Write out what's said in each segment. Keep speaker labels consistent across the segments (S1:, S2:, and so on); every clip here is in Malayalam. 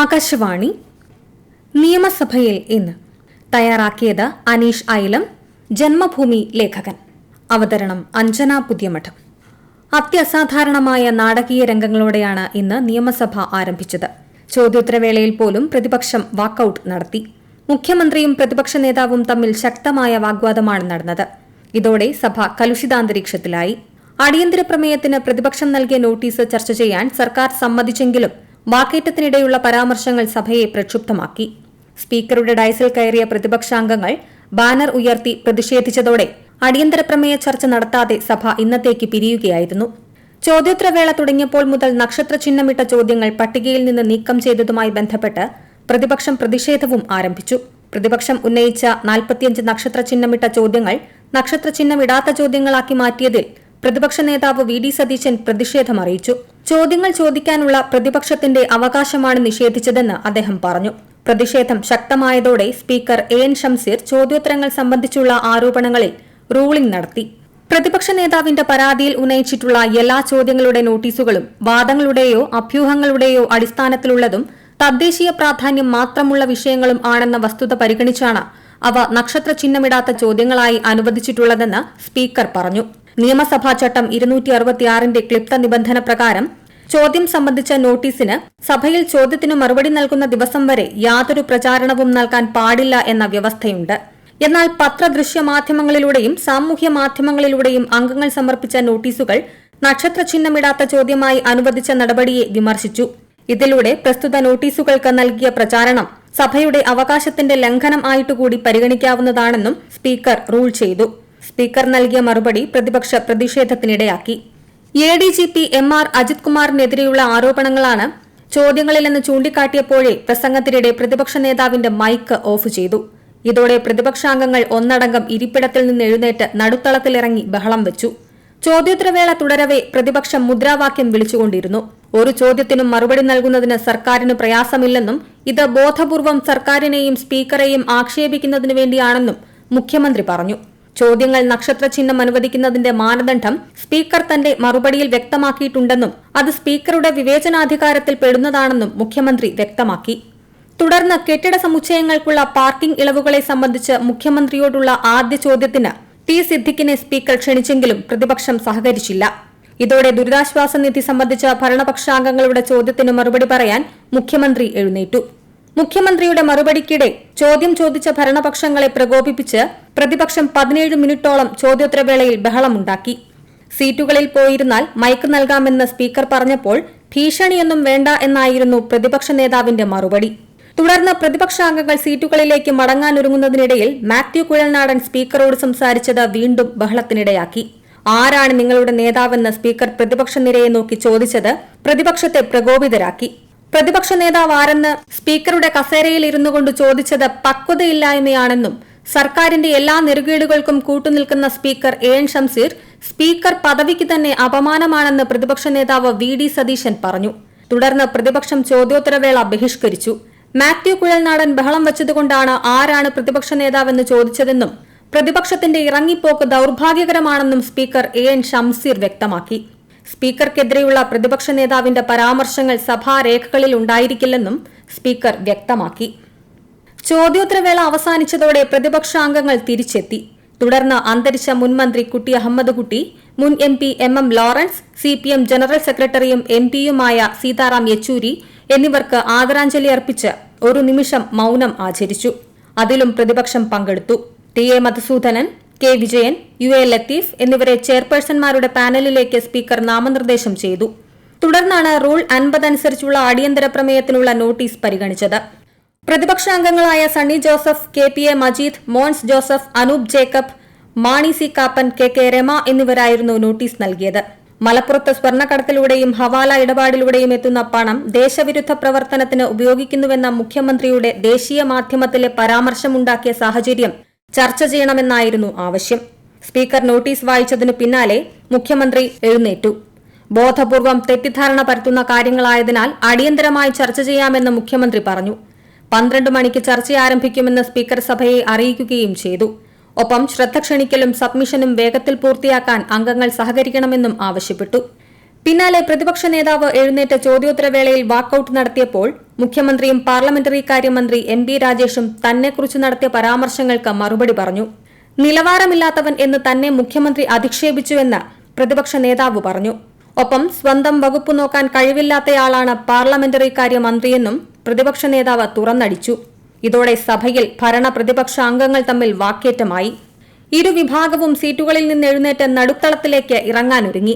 S1: ആകാശവാണി നിയമസഭയിൽ ഇന്ന് തയ്യാറാക്കിയത് അനീഷ് ഐലം ജന്മഭൂമി ലേഖകൻ അവതരണം അഞ്ജന പുതിയമഠം അത്യസാധാരണമായ നാടകീയ രംഗങ്ങളോടെയാണ് ഇന്ന് നിയമസഭ ആരംഭിച്ചത് ചോദ്യോത്തരവേളയിൽ പോലും പ്രതിപക്ഷം വാക്കൌട്ട് നടത്തി മുഖ്യമന്ത്രിയും പ്രതിപക്ഷ നേതാവും തമ്മിൽ ശക്തമായ വാഗ്വാദമാണ് നടന്നത് ഇതോടെ സഭ കലുഷിതാന്തരീക്ഷത്തിലായി അടിയന്തര പ്രമേയത്തിന് പ്രതിപക്ഷം നൽകിയ നോട്ടീസ് ചർച്ച ചെയ്യാൻ സർക്കാർ സമ്മതിച്ചെങ്കിലും വാക്കേറ്റത്തിനിടെയുള്ള പരാമർശങ്ങൾ സഭയെ പ്രക്ഷുബ്ധമാക്കി സ്പീക്കറുടെ ഡയസിൽ കയറിയ പ്രതിപക്ഷാംഗങ്ങൾ ബാനർ ഉയർത്തി പ്രതിഷേധിച്ചതോടെ അടിയന്തര പ്രമേയ ചർച്ച നടത്താതെ സഭ ഇന്നത്തേക്ക് പിരിയുകയായിരുന്നു ചോദ്യോത്തരവേള തുടങ്ങിയപ്പോൾ മുതൽ നക്ഷത്ര ചിഹ്നമിട്ട ചോദ്യങ്ങൾ പട്ടികയിൽ നിന്ന് നീക്കം ചെയ്തതുമായി ബന്ധപ്പെട്ട് പ്രതിപക്ഷം പ്രതിഷേധവും ആരംഭിച്ചു പ്രതിപക്ഷം ഉന്നയിച്ച നാൽപ്പത്തിയഞ്ച് നക്ഷത്ര ചിഹ്നമിട്ട ചോദ്യങ്ങൾ നക്ഷത്ര ചിഹ്നമിടാത്ത ചോദ്യങ്ങളാക്കി മാറ്റിയതിൽ പ്രതിപക്ഷ നേതാവ് വി ഡി സതീശൻ പ്രതിഷേധം അറിയിച്ചു ചോദ്യങ്ങൾ ചോദിക്കാനുള്ള പ്രതിപക്ഷത്തിന്റെ അവകാശമാണ് നിഷേധിച്ചതെന്ന് അദ്ദേഹം പറഞ്ഞു പ്രതിഷേധം ശക്തമായതോടെ സ്പീക്കർ എ എൻ ഷംസീർ ചോദ്യോത്തരങ്ങൾ സംബന്ധിച്ചുള്ള ആരോപണങ്ങളിൽ റൂളിംഗ് നടത്തി പ്രതിപക്ഷ നേതാവിന്റെ പരാതിയിൽ ഉന്നയിച്ചിട്ടുള്ള എല്ലാ ചോദ്യങ്ങളുടെ നോട്ടീസുകളും വാദങ്ങളുടെയോ അഭ്യൂഹങ്ങളുടെയോ അടിസ്ഥാനത്തിലുള്ളതും തദ്ദേശീയ പ്രാധാന്യം മാത്രമുള്ള വിഷയങ്ങളും ആണെന്ന വസ്തുത പരിഗണിച്ചാണ് അവ നക്ഷത്ര ചിഹ്നമിടാത്ത ചോദ്യങ്ങളായി അനുവദിച്ചിട്ടുള്ളതെന്ന് സ്പീക്കർ പറഞ്ഞു നിയമസഭാ ചട്ടം ഇരുന്നൂറ്റി അറുപത്തിയാറിന്റെ ക്ലിപ്ത നിബന്ധന പ്രകാരം ചോദ്യം സംബന്ധിച്ച നോട്ടീസിന് സഭയിൽ ചോദ്യത്തിന് മറുപടി നൽകുന്ന ദിവസം വരെ യാതൊരു പ്രചാരണവും നൽകാൻ പാടില്ല എന്ന വ്യവസ്ഥയുണ്ട് എന്നാൽ പത്രദൃശ്യ മാധ്യമങ്ങളിലൂടെയും സാമൂഹ്യ മാധ്യമങ്ങളിലൂടെയും അംഗങ്ങൾ സമർപ്പിച്ച നോട്ടീസുകൾ നക്ഷത്ര ചിഹ്നമിടാത്ത ചോദ്യമായി അനുവദിച്ച നടപടിയെ വിമർശിച്ചു ഇതിലൂടെ പ്രസ്തുത നോട്ടീസുകൾക്ക് നൽകിയ പ്രചാരണം സഭയുടെ അവകാശത്തിന്റെ ലംഘനം ആയിട്ടുകൂടി പരിഗണിക്കാവുന്നതാണെന്നും സ്പീക്കർ റൂൾ ചെയ്തു സ്പീക്കർ നൽകിയ മറുപടി പ്രതിപക്ഷ പ്രതിഷേധത്തിനിടയാക്കി A D G P M R Ajith കുമാറിനെതിരെയുള്ള ആരോപണങ്ങളാണ് ചോദ്യങ്ങളിലെന്ന് ചൂണ്ടിക്കാട്ടിയപ്പോഴേ പ്രസംഗത്തിനിടെ പ്രതിപക്ഷ നേതാവിന്റെ മൈക്ക് ഓഫ് ചെയ്തു ഇതോടെ പ്രതിപക്ഷാംഗങ്ങൾ ഒന്നടങ്കം ഇരിപ്പിടത്തിൽ നിന്ന് എഴുന്നേറ്റ് നടുത്തളത്തിലിറങ്ങി ബഹളം വെച്ചു ചോദ്യോത്തരവേള തുടരവേ പ്രതിപക്ഷം മുദ്രാവാക്യം വിളിച്ചുകൊണ്ടിരുന്നു ഒരു ചോദ്യത്തിനും മറുപടി നൽകുന്നതിന് സർക്കാരിന് പ്രയാസമില്ലെന്നും ഇത് ബോധപൂർവം സർക്കാരിനെയും സ്പീക്കറെയും ആക്ഷേപിക്കുന്നതിനു വേണ്ടിയാണെന്നും മുഖ്യമന്ത്രി പറഞ്ഞു ചോദ്യങ്ങൾ നക്ഷത്ര ചിഹ്നം അനുവദിക്കുന്നതിന്റെ മാനദണ്ഡം സ്പീക്കർ തന്റെ മറുപടിയിൽ വ്യക്തമാക്കിയിട്ടുണ്ടെന്നും അത് സ്പീക്കറുടെ വിവേചനാധികാരത്തിൽ പെടുന്നതാണെന്നും മുഖ്യമന്ത്രി വ്യക്തമാക്കി തുടർന്ന് കെട്ടിട സമുച്ചയങ്ങൾക്കുള്ള പാർക്കിംഗ് ഇളവുകളെ സംബന്ധിച്ച് മുഖ്യമന്ത്രിയോടുള്ള ആദ്യ ചോദ്യത്തിന് ടി സിദ്ദിഖിനെ സ്പീക്കർ ക്ഷണിച്ചെങ്കിലും പ്രതിപക്ഷം സഹകരിച്ചില്ല ഇതോടെ ദുരിതാശ്വാസ നിധി സംബന്ധിച്ച ഭരണപക്ഷാംഗങ്ങളുടെ ചോദ്യത്തിന് മറുപടി പറയാൻ മുഖ്യമന്ത്രി എഴുന്നേറ്റു മുഖ്യമന്ത്രിയുടെ മറുപടിക്കിടെ ചോദ്യം ചോദിച്ച ഭരണപക്ഷങ്ങളെ പ്രകോപിപ്പിച്ച് പ്രതിപക്ഷം പതിനേഴ് മിനിറ്റോളം ചോദ്യോത്തരവേളയിൽ ബഹളമുണ്ടാക്കി സീറ്റുകളിൽ പോയിരുന്നാൽ മയക്ക് നൽകാമെന്ന് സ്പീക്കർ പറഞ്ഞപ്പോൾ ഭീഷണിയൊന്നും വേണ്ട എന്നായിരുന്നു പ്രതിപക്ഷ നേതാവിന്റെ മറുപടി തുടർന്ന് പ്രതിപക്ഷാംഗങ്ങൾ സീറ്റുകളിലേക്ക് മടങ്ങാനൊരുങ്ങുന്നതിനിടയിൽ മാത്യു കുഴൽനാടൻ സ്പീക്കറോട് സംസാരിച്ചത് വീണ്ടും ബഹളത്തിനിടയാക്കി ആരാണ് നിങ്ങളുടെ നേതാവെന്ന് സ്പീക്കർ പ്രതിപക്ഷ നിരയെ നോക്കി ചോദിച്ചത് പ്രതിപക്ഷത്തെ പ്രകോപിതരാക്കി പ്രതിപക്ഷ നേതാവ് ആരെന്ന് സ്പീക്കറുടെ കസേരയിൽ ഇരുന്നു കൊണ്ട് ചോദിച്ചത് പക്വതയില്ലായ്മയാണെന്നും സർക്കാരിന്റെ എല്ലാ നെറുകേടുകൾക്കും കൂട്ടുനിൽക്കുന്ന speaker A N Shamseer speaker പദവിക്ക് തന്നെ അപമാനമാണെന്ന് പ്രതിപക്ഷ നേതാവ് വി ഡി സതീശൻ പറഞ്ഞു തുടർന്ന് പ്രതിപക്ഷം ചോദ്യോത്തരവേള ബഹിഷ്കരിച്ചു മാത്യു കുഴൽനാടൻ ബഹളം വച്ചതുകൊണ്ടാണ് ആരാണ് പ്രതിപക്ഷ നേതാവെന്ന് ചോദിച്ചതെന്നും പ്രതിപക്ഷത്തിന്റെ ഇറങ്ങിപ്പോക്ക് ദൌർഭാഗ്യകരമാണെന്നും സ്പീക്കർ എ എൻ ഷംസീർ വ്യക്തമാക്കി സ്പീക്കർക്കെതിരെയുള്ള പ്രതിപക്ഷ നേതാവിന്റെ പരാമർശങ്ങൾ സഭാരേഖകളിൽ ഉണ്ടായിരിക്കില്ലെന്നും സ്പീക്കർ വ്യക്തമാക്കി ചോദ്യോത്തരവേള അവസാനിച്ചതോടെ പ്രതിപക്ഷാംഗങ്ങൾ തിരിച്ചെത്തി തുടർന്ന് അന്തരിച്ച മുൻമന്ത്രി കുട്ടി അഹമ്മദ് കുട്ടി മുൻ M P M M Lawrence C P M general സെക്രട്ടറിയും എം പിയുമായ സീതാറാം യെച്ചൂരി എന്നിവർക്ക് ആദരാഞ്ജലി അർപ്പിച്ച് ഒരു നിമിഷം മൌനം ആചരിച്ചു അതിലും പ്രതിപക്ഷം പങ്കെടുത്തു T A Madhusoodanan K Vijayan U A Latheef എന്നിവരെ ചെയർപേഴ്സൺമാരുടെ പാനലിലേക്ക് സ്പീക്കർ നാമനിർദ്ദേശം ചെയ്തു തുടർന്നാണ് റൂൾ അൻപത് അനുസരിച്ചുള്ള അടിയന്തര പ്രമേയത്തിനുള്ള നോട്ടീസ് പരിഗണിച്ചത് പ്രതിപക്ഷാംഗങ്ങളായ Sunny Joseph K P A Majeed Mons Joseph Anoop Jacob Mani C Kappan K K Rema എന്നിവരായിരുന്നു നോട്ടീസ് നൽകിയത് മലപ്പുറത്ത് സ്വർണ്ണക്കടത്തിലൂടെയും ഹവാല ഇടപാടിലൂടെയും എത്തുന്ന പണം ദേശവിരുദ്ധ പ്രവർത്തനത്തിന് ഉപയോഗിക്കുന്നുവെന്ന മുഖ്യമന്ത്രിയുടെ ദേശീയ മാധ്യമത്തിലെ പരാമർശമുണ്ടാക്കിയ സാഹചര്യം ചർച്ച ചെയ്യണമെന്നായിരുന്നു ആവശ്യം സ്പീക്കർ നോട്ടീസ് വായിച്ചതിനു പിന്നാലെ മുഖ്യമന്ത്രി എഴുന്നേറ്റു ബോധപൂർവം തെറ്റിദ്ധാരണ പരത്തുന്ന കാര്യങ്ങളായതിനാൽ അടിയന്തരമായി ചർച്ച ചെയ്യാമെന്ന് മുഖ്യമന്ത്രി പറഞ്ഞു പന്ത്രണ്ട് മണിക്ക് ചർച്ച ആരംഭിക്കുമെന്ന് സ്പീക്കർ സഭയെ അറിയിക്കുകയും ചെയ്തു ഒപ്പം ശ്രദ്ധ ക്ഷണിക്കലും സബ്മിഷനും വേഗത്തിൽ പൂർത്തിയാക്കാൻ അംഗങ്ങൾ സഹകരിക്കണമെന്നും ആവശ്യപ്പെട്ടു പിന്നാലെ പ്രതിപക്ഷ നേതാവ് എഴുന്നേറ്റ് ചോദ്യോത്തരവേളയിൽ വാക്കൌട്ട് നടത്തിയപ്പോൾ മുഖ്യമന്ത്രിയും പാർലമെന്ററി കാര്യമന്ത്രി എം ബി രാജേഷും തന്നെക്കുറിച്ച് നടത്തിയ പരാമർശങ്ങൾക്ക് മറുപടി പറഞ്ഞു നിലവാരമില്ലാത്തവൻ എന്ന് തന്നെ മുഖ്യമന്ത്രി അധിക്ഷേപിച്ചുവെന്ന് പ്രതിപക്ഷ നേതാവ് പറഞ്ഞു ഒപ്പം സ്വന്തം വകുപ്പ് നോക്കാൻ കഴിവില്ലാത്തയാളാണ് പാർലമെന്ററി കാര്യമന്ത്രിയെന്നും പ്രതിപക്ഷ നേതാവ് തുറന്നടിച്ചു ഇതോടെ സഭയിൽ ഭരണ പ്രതിപക്ഷ അംഗങ്ങൾ തമ്മിൽ വാക്കേറ്റമായി ഇരുവിഭാഗവും സീറ്റുകളിൽ നിന്ന് എഴുന്നേറ്റ് നടുത്തളത്തിലേക്ക് ഇറങ്ങാനൊരുങ്ങി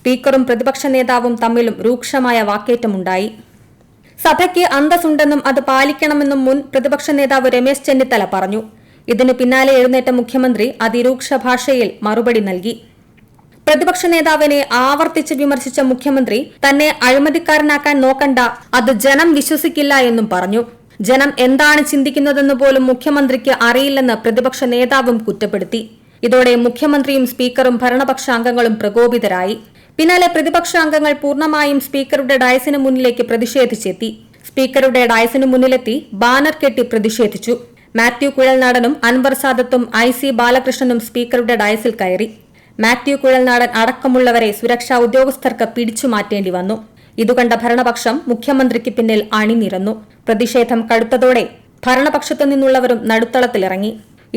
S1: സ്പീക്കറും പ്രതിപക്ഷ നേതാവും തമ്മിലും രൂക്ഷമായ വാക്കേറ്റമുണ്ടായി സഭയ്ക്ക് അന്തസ്സുണ്ടെന്നും അത് പാലിക്കണമെന്നും മുൻ പ്രതിപക്ഷ നേതാവ് രമേശ് ചെന്നിത്തല പറഞ്ഞു ഇതിനു പിന്നാലെ എഴുന്നേറ്റ മുഖ്യമന്ത്രി അതിരൂക്ഷ ഭാഷയിൽ മറുപടി നൽകി പ്രതിപക്ഷ നേതാവിനെ ആവർത്തിച്ച് വിമർശിച്ച മുഖ്യമന്ത്രി തന്നെ അഴിമതിക്കാരനാക്കാൻ നോക്കണ്ട അത് ജനം വിശ്വസിക്കില്ല എന്നും പറഞ്ഞു ജനം എന്താണ് ചിന്തിക്കുന്നതെന്ന് പോലും മുഖ്യമന്ത്രിക്ക് അറിയില്ലെന്ന് പ്രതിപക്ഷ നേതാവും കുറ്റപ്പെടുത്തി ഇതോടെ മുഖ്യമന്ത്രിയും സ്പീക്കറും ഭരണപക്ഷ അംഗങ്ങളും പ്രകോപിതരായി പിന്നാലെ പ്രതിപക്ഷ അംഗങ്ങൾ പൂർണ്ണമായും സ്പീക്കറുടെ ഡയസിന് മുന്നിലേക്ക് പ്രതിഷേധിച്ചെത്തി സ്പീക്കറുടെ ഡയസിന് മുന്നിലെത്തി ബാനർ കെട്ടി പ്രതിഷേധിച്ചു മാത്യു കുഴൽനാടനും അൻവർ സാദത്തും ഐ സി ബാലകൃഷ്ണനും സ്പീക്കറുടെ ഡയസിൽ കയറി മാത്യു കുഴൽനാടൻ അടക്കമുള്ളവരെ സുരക്ഷാ ഉദ്യോഗസ്ഥർക്ക് പിടിച്ചു മാറ്റേണ്ടി വന്നു ഇതുകണ്ട ഭരണപക്ഷം മുഖ്യമന്ത്രിക്ക് പിന്നിൽ അണിനിരന്നു പ്രതിഷേധം കടുത്തതോടെ ഭരണപക്ഷത്തു നിന്നുള്ളവരും നടുത്തളത്തിലിറങ്ങി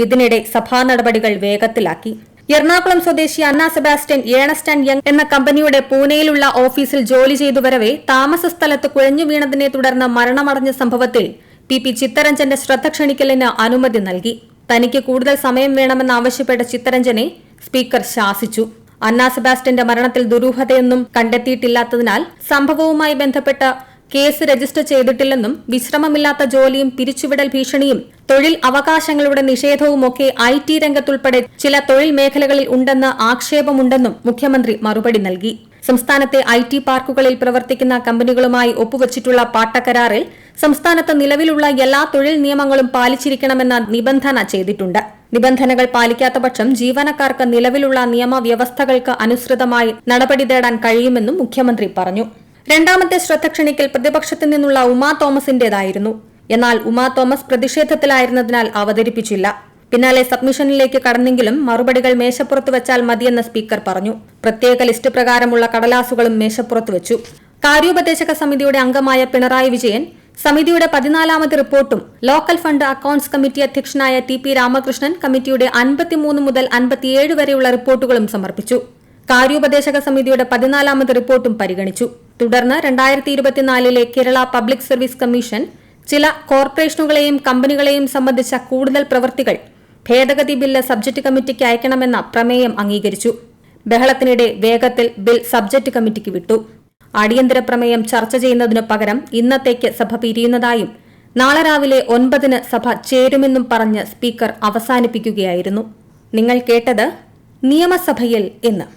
S1: ഇതിനിടെ സഭാ നടപടികൾ വേഗത്തിലാക്കി എറണാകുളം സ്വദേശി Anna Sebastian Ernst and Young എന്ന കമ്പനിയുടെ പൂനെയിലുള്ള ഓഫീസിൽ ജോലി ചെയ്തു വരവെ താമസ സ്ഥലത്ത് കുഴഞ്ഞു വീണതിനെ തുടർന്ന് മരണമടഞ്ഞ സംഭവത്തിൽ പി പി ചിത്തരഞ്ജന്റെ ശ്രദ്ധ ക്ഷണിക്കലിന് അനുമതി നൽകി തനിക്ക് കൂടുതൽ സമയം വേണമെന്ന് ആവശ്യപ്പെട്ട ചിത്തരഞ്ജനെ സ്പീക്കർ ശാസിച്ചു അന്ന സെബാസ്റ്റ്യന്റെ മരണത്തിൽ ദുരൂഹതയൊന്നും കണ്ടെത്തിയിട്ടില്ലാത്തതിനാൽ സംഭവവുമായി ബന്ധപ്പെട്ട കേസ് രജിസ്റ്റർ ചെയ്തിട്ടില്ലെന്നും വിശ്രമമില്ലാത്ത ജോലിയും പിരിച്ചുവിടൽ ഭീഷണിയും തൊഴിൽ അവകാശങ്ങളുടെ നിഷേധവുമൊക്കെ ഐ ടി രംഗത്തുൾപ്പെടെ ചില തൊഴിൽ മേഖലകളിൽ ഉണ്ടെന്ന ആക്ഷേപമുണ്ടെന്നും മുഖ്യമന്ത്രി മറുപടി നൽകി സംസ്ഥാനത്തെ ഐ ടി പാർക്കുകളിൽ പ്രവർത്തിക്കുന്ന കമ്പനികളുമായി ഒപ്പുവച്ചിട്ടുള്ള പാട്ടക്കരാറിൽ സംസ്ഥാനത്ത് നിലവിലുള്ള എല്ലാ തൊഴിൽ നിയമങ്ങളും പാലിച്ചിരിക്കണമെന്ന നിബന്ധന ചെയ്തിട്ടുണ്ട് നിബന്ധനകൾ പാലിക്കാത്ത പക്ഷം ജീവനക്കാർക്ക് നിലവിലുള്ള നിയമവ്യവസ്ഥകൾക്ക് അനുസൃതമായി നടപടി തേടാൻ കഴിയുമെന്നും മുഖ്യമന്ത്രി പറഞ്ഞു രണ്ടാമത്തെ ശ്രദ്ധ ക്ഷണിക്കൽ പ്രതിപക്ഷത്തു നിന്നുള്ള ഉമാ തോമസിന്റേതായിരുന്നു എന്നാൽ ഉമാ തോമസ് പ്രതിഷേധത്തിലായിരുന്നതിനാൽ അവതരിപ്പിച്ചില്ല പിന്നാലെ സബ്മിഷനിലേക്ക് കടന്നെങ്കിലും മറുപടികൾ മേശപ്പുറത്ത് വെച്ചാൽ മതിയെന്ന് സ്പീക്കർ പറഞ്ഞു പ്രത്യേക ലിസ്റ്റ് പ്രകാരമുള്ള കടലാസുകളും മേശപ്പുറത്ത് വെച്ചു കാര്യോപദേശക സമിതിയുടെ അംഗമായ പിണറായി വിജയൻ സമിതിയുടെ പതിനാലാമത് റിപ്പോർട്ടും ലോക്കൽ ഫണ്ട് അക്കൌണ്ട്സ് കമ്മിറ്റി അധ്യക്ഷനായ ടി പി രാമകൃഷ്ണൻ കമ്മിറ്റിയുടെ അൻപത്തിമൂന്ന് മുതൽ അൻപത്തിയേഴ് വരെയുള്ള റിപ്പോർട്ടുകളും സമർപ്പിച്ചു കാര്യോപദേശക സമിതിയുടെ പതിനാലാമത് റിപ്പോർട്ടും പരിഗണിച്ചു തുടർന്ന് രണ്ടായിരത്തി ഇരുപത്തിനാലിലെ കേരള പബ്ലിക് സർവീസ് കമ്മീഷൻ ചില കോർപ്പറേഷനുകളെയും കമ്പനികളെയും സംബന്ധിച്ച കൂടുതൽ പ്രവൃത്തികൾ ഭേദഗതി ബില്ല് സബ്ജക്ട് കമ്മിറ്റിക്ക് അയക്കണമെന്ന പ്രമേയം അംഗീകരിച്ചു ബഹളത്തിനിടെ വേഗത്തിൽ ബിൽ സബ്ജക്ട് കമ്മിറ്റിക്ക് വിട്ടു അടിയന്തര പ്രമേയം ചർച്ച ചെയ്യുന്നതിനു പകരം ഇന്നത്തേക്ക് സഭ പിരിയുന്നതായും നാളെ രാവിലെ ഒൻപതിന് സഭ ചേരുമെന്നും പറഞ്ഞ് സ്പീക്കർ അവസാനിപ്പിക്കുകയായിരുന്നു നിങ്ങൾ കേട്ടത് നിയമസഭയിൽ ഇന്ന്